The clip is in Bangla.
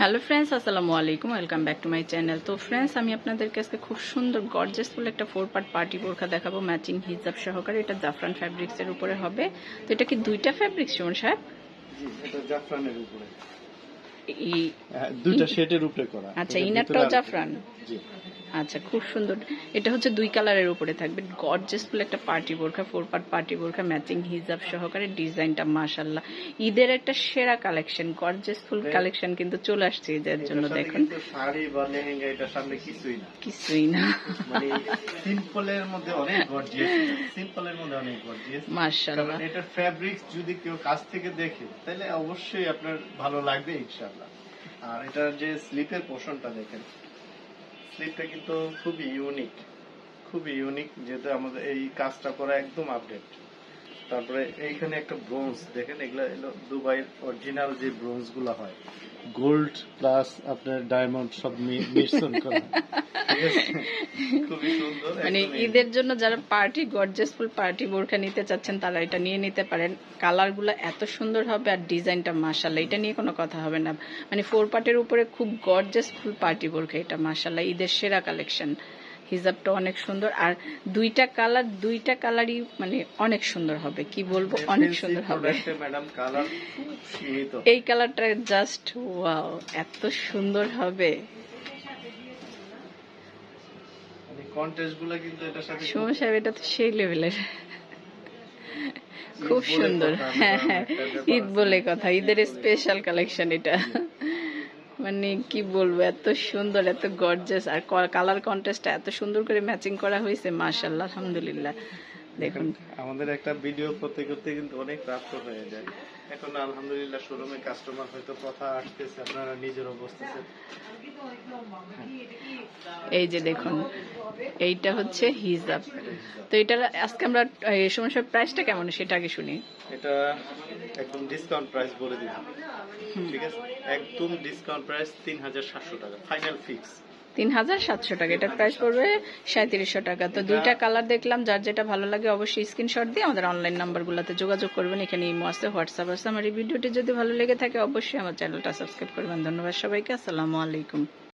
হ্যালো ফ্রেন্ডস আসসালামু আলাইকুম welcome back to my channel তো ফ্রেন্ডস আমি আপনাদেরকে আজকে খুব সুন্দর গর্জেসফুল একটা ফোর পার্ট পার্টি বোরখা দেখাবো ম্যাচিং হিজাব সহকারে। এটা জাফরান ফ্যাব্রিক্স এর উপরে হবে। তো এটা কি দুইটা ফ্যাব্রিক সুমন সাহেব? এটা জাফরানের উপরে। এই হ্যাঁ, দুইটা শেডের উপরে করা। আচ্ছা ইনারটাও জাফরান? জি। আচ্ছা খুব সুন্দর। এটা হচ্ছে দুই কালারের উপরে থাকবে। গর্জেসফুল একটা পার্টি বোরখা ফোর পার্ট পার্টি বোরখা ম্যাচিং হিজাব সহকারে ডিজাইনটা মাশাল্লাহ ঈদের একটা সেরা কালেকশন গর্জেসফুল কালেকশন কিন্তু চলে আসছে ঈদের জন্য দেখুন। শাড়ি বা লেহেঙ্গা এটার সামনে কিছুই না। কিছুই না। মানে সিম্পলের মধ্যে অনেক গর্জিয়াস সিম্পলের মধ্যে অনেক গর্জিয়াস মাশাল্লাহ কারণ ফ্যাব্রিক্স যদি কেউ কাছ থেকে দেখে তাহলে অবশ্যই আপনার ভালো লাগবে ইনশাআল্লাহ। আর এটার যে স্লিপের পোর্শনটা দেখেন স্লিপটা কিন্তু খুবই ইউনিক খুবই ইউনিক যেহেতু আমাদের এই কাজটা করা একদম আপডেট তারপরে এইখানে একটা ব্রোঞ্জ দেখেন এগুলো এলো দুবাইয়ের অরিজিনাল যে ব্রোঞ্জগুলো হয়। গোল্ড প্লাস আপনার ডায়মন্ড সব মিশ্রণ করা। মানে ঈদের জন্য যারা পার্টি গর্জেসফুল পার্টি বোরখা নিতে চাচ্ছেন তারা এটা নিয়ে নিতে পারেন। কালারগুলো এত সুন্দর হবে আর ডিজাইনটা মাসাল্লাহ এটা নিয়ে কোনো কথা হবে না। মানে ফোর পার্টের উপরে খুব গর্জেসফুল পার্টি বোরখা এটা মাসাল্লাহ ঈদের সেরা কালেকশন হিজাবটা অনেক সুন্দর। আর দুইটা কালার দুইটা কালারই মানে অনেক সুন্দর হবে কি বলব? অনেক সুন্দর হবে। এই কালারটা জাস্ট ওয়াও এত সুন্দর হবে। মানে সাহেব এটা তো সেই লেভেলের খুব সুন্দর। হ্যাঁ হ্যাঁ ঈদ বলে কথা ঈদের স্পেশাল কালেকশন এটা। মানে কি বলব এত সুন্দর এত গর্জাস আর কালার কন্টেস্টটা এত সুন্দর করে ম্যাচিং করা হয়েছে মাশাল্লাহ আলহামদুলিল্লাহ। দেখুন। আমাদের একটা ভিডিও করতে করতে কিন্তু অনেক প্রাপ্ত হয়ে যায়। এখন আলহামদুলিল্লাহ শোরুমে কাস্টমার হয়তো কথা আসতেছে আপনারা নিজেরও বসতেছে এই যে দেখুন এইটা হচ্ছে হিজাব। তো এটা আজকে আমরা এই সমস্যার প্রাইসটা কেমন? সেটা আগে শুনি। এটা একদম ডিসকাউন্ট প্রাইস বলে দিব ঠিক আছে? একদম ডিসকাউন্ট প্রাইস তিন হাজার সাতশো টাকা ফাইনাল ফিক্স তিন হাজার সাতশো টাকা। এটার প্রাইস পড়বে সাঁত্রিশশো টাকা। তো দুইটা কালার দেখলাম। যার যেটা ভালো লাগে অবশ্যই স্ক্রিনশট দিয়ে আমাদের অনলাইন নাম্বারগুলোতে যোগাযোগ করবেন। এখানে ইমো আছে হোয়াটসঅ্যাপ আছে। আমার এই ভিডিওটি যদি ভালো লেগে থাকে অবশ্যই আমার চ্যানেলটা সাবস্ক্রাইব করবেন। ধন্যবাদ সবাইকে। আসসালামু আলাইকুম।